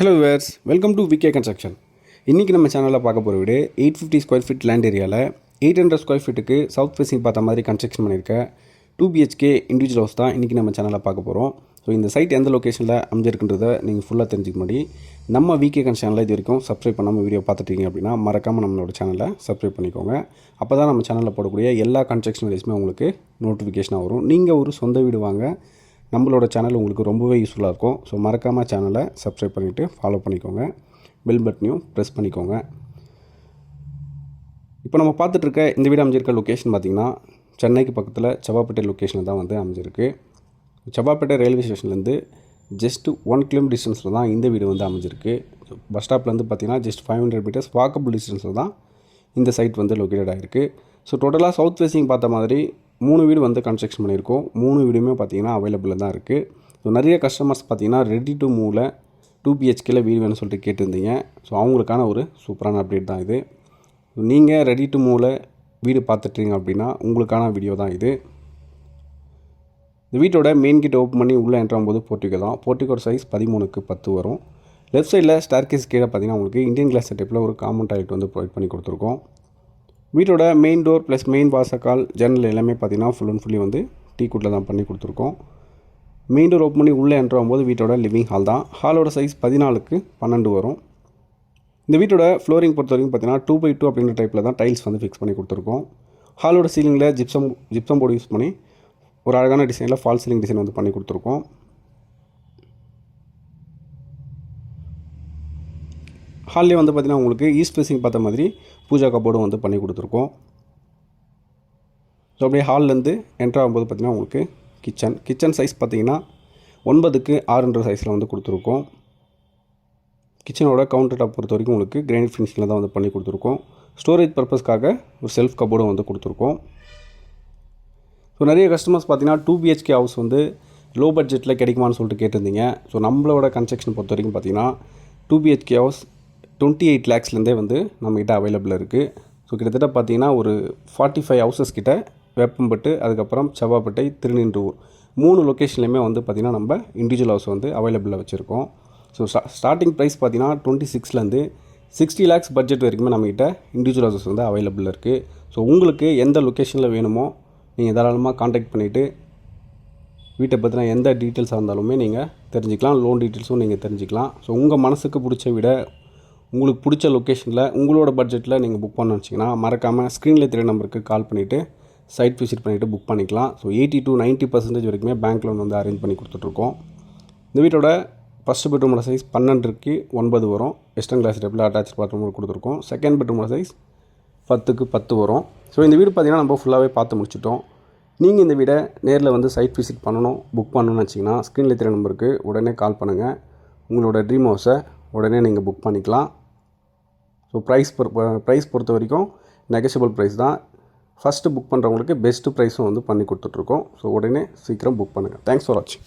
Hello viewers welcome to VK construction இன்றைக்கி நம்ம சேனலில் பார்க்க போகிற வீடு eight fifty square feet land ஏரியாவில் எயிட் ஹண்ட்ரட் ஸ்கொயர் ஃபீட்டுக்கு சவுத் ஃபேஸிங் பார்த்த மாதிரி கன்ஸ்ட்ரக்ஷன் பண்ணியிருக்கேன் டூ பிஹெச்கே இண்டிவிஜுவல் ஹவுஸ் தான் இன்றைக்கி நம்ம சேனலில் பார்க்க போகிறோம் ஸோ இந்த சைட் எந்த லொக்கேஷனில் அமைஞ்சிருக்குன்றதை நீங்கள் ஃபுல்லாக தெரிஞ்சுக்க முன்னாடி நம்ம விகே கன் சேனலில் இது வரைக்கும் சப்ஸ்கிரைப் பண்ணாமல் வீடியோ பார்த்துட்டீங்க அப்படின்னா மறக்காமல் நம்மளோட சேனலை சப்ஸ்கிரைப் பண்ணிக்கோங்க. அப்போ தான் நம்ம சேனலில் போடக்கூடிய எல்லா கன்ஸ்ட்ரக்ஷன் வீடியோஸுமே உங்களுக்கு நோட்டிஃபிகேஷனாக வரும். நீங்கள் ஒரு சொந்த வீடு வாங்க நம்மளோட சேனல் உங்களுக்கு ரொம்பவே யூஸ்ஃபுல்லாக இருக்கும். ஸோ மறக்காமல் சேனலை சப்ஸ்கிரைப் பண்ணிவிட்டு ஃபாலோ பண்ணிக்கோங்க. பெல் பட்டனையும் ப்ரெஸ் பண்ணிக்கோங்க. இப்போ நம்ம பார்த்துட்ருக்க இந்த வீடு அமைஞ்சிருக்க லொக்கேஷன் பார்த்திங்கன்னா சென்னைக்கு பக்கத்தில் செவ்வாப்பேட்டை லொக்கேஷனில் தான் வந்து அமைஞ்சிருக்கு. செவ்வாப்பேட்டை ரயில்வே ஸ்டேஷன்லேருந்து ஜஸ்ட் ஒன் கிலோமீட்டர் டிஸ்டன்ஸில் தான் இந்த வீடு வந்து அமைஞ்சிருக்கு. பஸ் ஸ்டாப்லேருந்து பார்த்தீங்கன்னா just five hundred metres walkable டிஸ்டன்ஸில் தான் இந்த சைட் வந்து லொக்கேட்டட் ஆகிருக்கு ஸோ டோட்டலாக சவுத் ஃபேஸிங் பார்த்த மாதிரி மூணு வீடு வந்து கன்ஸ்ட்ரக்ஷன் பண்ணியிருக்கோம். மூணு வீடுமே பார்த்தீங்கன்னா அவைலபிளில் தான் இருக்குது ஸோ நிறைய கஸ்டமர்ஸ் பார்த்தீங்கன்னா ரெடி டு மூவில் டூ பிஹெச்கேல வீடு வேணும்னு சொல்லிட்டு கேட்டிருந்தீங்க. ஸோ அவங்களுக்கான ஒரு சூப்பரான அப்டேட் தான் இது. நீங்கள் ரெடி டு மூவில் வீடு பார்த்துட்டீங்க அப்படின்னா உங்களுக்கான வீடியோ தான் இது. இந்த வீட்டோட மெயின் கிட்ட ஓப்பன் பண்ணி உள்ளே என்ட்ரும் போது போர்ட்டிகோ தான். போர்ட்டிகோட சைஸ் பதிமூணுக்கு பத்து வரும். லெஃப்ட் சைடில் ஸ்டார்கேஸ் கீழே பார்த்தீங்கன்னா உங்களுக்கு இந்தியன் கிளாஸ் செட்டப்பில் ஒரு காமன் டாய்லெட் வந்து ப்ரொவைட் பண்ணி கொடுத்துருக்கோம். வீட்டோட மெயின் டோர் ப்ளஸ் மெயின் வாசக்கால் ஜன்னல் எல்லாமே பார்த்தீங்கன்னா ஃபுல் அண்ட் ஃபுல்லி வந்து டீ கூட்டில் தான் பண்ணி கொடுத்துருக்கோம். மெயின் டோர் ஓப்பன் பண்ணி உள்ளே என்ட்ரு போது வீட்டோட லிவிங் ஹால் தான். ஹாலோட சைஸ் பதினாலுக்கு பன்னெண்டு வரும். இந்த வீட்டோட ஃப்ளோரிங் பொறுத்த வரைக்கும் பார்த்தீங்கன்னா டூ பை டூ அப்படின்ற டைப்பில் தான் டைல்ஸ் வந்து ஃபிக்ஸ் பண்ணி கொடுத்துருக்கோம். ஹாலோட சீலிங்கில் ஜிப்சம் ஜிப்சம் போர்டு யூஸ் பண்ணி ஒரு அழகான டிசைனில் ஃபால் சீலிங் டிசைன் வந்து பண்ணி கொடுத்துருக்கோம். ஹால்லே வந்து பார்த்திங்கன்னா உங்களுக்கு ஈஸ்ட் ஃபேஸிங் பார்த்த மாதிரி பூஜா கபோர்டும் வந்து பண்ணி கொடுத்துருக்கோம். ஸோ அப்படியே ஹால்லேருந்து என்ட்ரு ஆகும்போது பார்த்திங்கன்னா உங்களுக்கு கிச்சன் கிச்சன் சைஸ் பார்த்தீங்கன்னா ஒன்பதுக்கு ஆறுன்ற சைஸில் வந்து கொடுத்துருக்கோம். கிச்சனோட கவுண்டர் டாப் பொறுத்த வரைக்கும் உங்களுக்கு கிரானைட் ஃபினிஷிங்கில் தான் வந்து பண்ணி கொடுத்துருக்கோம். ஸ்டோரேஜ் பர்பஸ்க்காக ஒரு செல்ஃப் கபோர்டும் வந்து கொடுத்துருக்கோம். ஸோ நிறைய கஸ்டமர்ஸ் பார்த்தீங்கன்னா டூ பிஹெச்கே ஹவுஸ் வந்து லோ பட்ஜெட்டில் கிடைக்குமான்னு சொல்லிட்டு கேட்டிருந்தீங்க. ஸோ நம்மளோட கன்ஸ்ட்ரக்ஷன் பொறுத்த வரைக்கும் பார்த்தீங்கன்னா two BHK house twenty eight லேக்ஸ்லேருந்தே வந்து நம்மக்கிட்ட அவைலபிள் இருக்குது ஸோ கிட்டத்தட்ட பார்த்தீங்கன்னா ஒரு ஃபார்ட்டி ஃபைவ் ஹவுசஸ் கிட்ட வேப்பம்பட்டு அதுக்கப்புறம் செவ்வாப்பேட்டை திருநின்றூர் மூணு லொக்கேஷன்லையுமே வந்து பார்த்திங்கன்னா நம்ம இண்டிவிஜுவல் ஹவுஸ் வந்து அவைலபிளில் வச்சுருக்கோம். ஸோ ஸ்டார்டிங் ப்ரைஸ் பார்த்தீங்கன்னா டுவெண்ட்டி சிக்ஸ்லேருந்து சிக்ஸ்டி லேக்ஸ் பட்ஜெட் வரைக்குமே நம்மக்கிட்ட இண்டிவிஜுவல் ஹவுசஸ் வந்து அவைலபிள் இருக்குது ஸோ உங்களுக்கு எந்த லொக்கேஷனில் வேணுமோ நீங்கள் தாராளமாக காண்டாக்ட் பண்ணிவிட்டு வீட்டை பற்றின எந்த டீட்டெயில்ஸாக இருந்தாலுமே நீங்கள் தெரிஞ்சுக்கலாம். லோன் டீட்டெயில்ஸும் நீங்கள் தெரிஞ்சுக்கலாம். ஸோ உங்கள் மனசுக்கு பிடிச்ச விட உங்களுக்கு பிடிச்ச லொக்கேஷனில் உங்களோட பட்ஜெட்டில் நீங்கள் புக் பண்ண வச்சிங்கன்னா மறக்காமல் ஸ்க்ரீனில் தெரிய நம்பருக்கு கால் பண்ணிவிட்டு சைட் விசிட் பண்ணிவிட்டு புக் பண்ணிக்கலாம். So eighty to ninety percentage வரைக்குமே பேங்க் லோன் வந்து அரேஞ்ச் பண்ணி கொடுத்துட்ருக்கோம். இந்த வீட்டோட ஃபஸ்ட் பெட்ரூமோட சைஸ் பன்னெண்டுக்கு ஒன்பது வரும். வெஸ்டர்ன் கிளாஸ் டைப்பில் அட்டாச் பாத்ரூம் கொடுத்துருக்கோம். செகண்ட் பெட்ரூமோட சைஸ் பத்துக்கு பத்து வரும். ஸோ இந்த வீடு பார்த்திங்கன்னா நம்ம ஃபுல்லாகவே பார்த்து முடிச்சிட்டோம். நீங்கள் இந்த வீடை நேரில் வந்து சைட் விசிட் பண்ணணும் புக் பண்ணணும்னு வச்சிங்கன்னா ஸ்க்ரீனில் தெரிய நம்பருக்கு உடனே கால் பண்ணுங்கள் உங்களோட ட்ரீம் ஹவுஸை உடனே நீங்கள் புக் பண்ணிக்கலாம். ஸோ ப்ரைஸ் பொறு ப்ரைஸ் பொறுத்த வரைக்கும் நெகஷியபிள் ப்ரைஸ் தான். ஃபஸ்ட்டு புக் பண்ணுறவங்களுக்கு பெஸ்ட்டு ப்ரைஸும் வந்து பண்ணி கொடுத்துட்ருக்கோம். ஸோ உடனே சீக்கிரம் புக் பண்ணுங்கள் தேங்க்ஸ் ஃபார் வாட்சிங்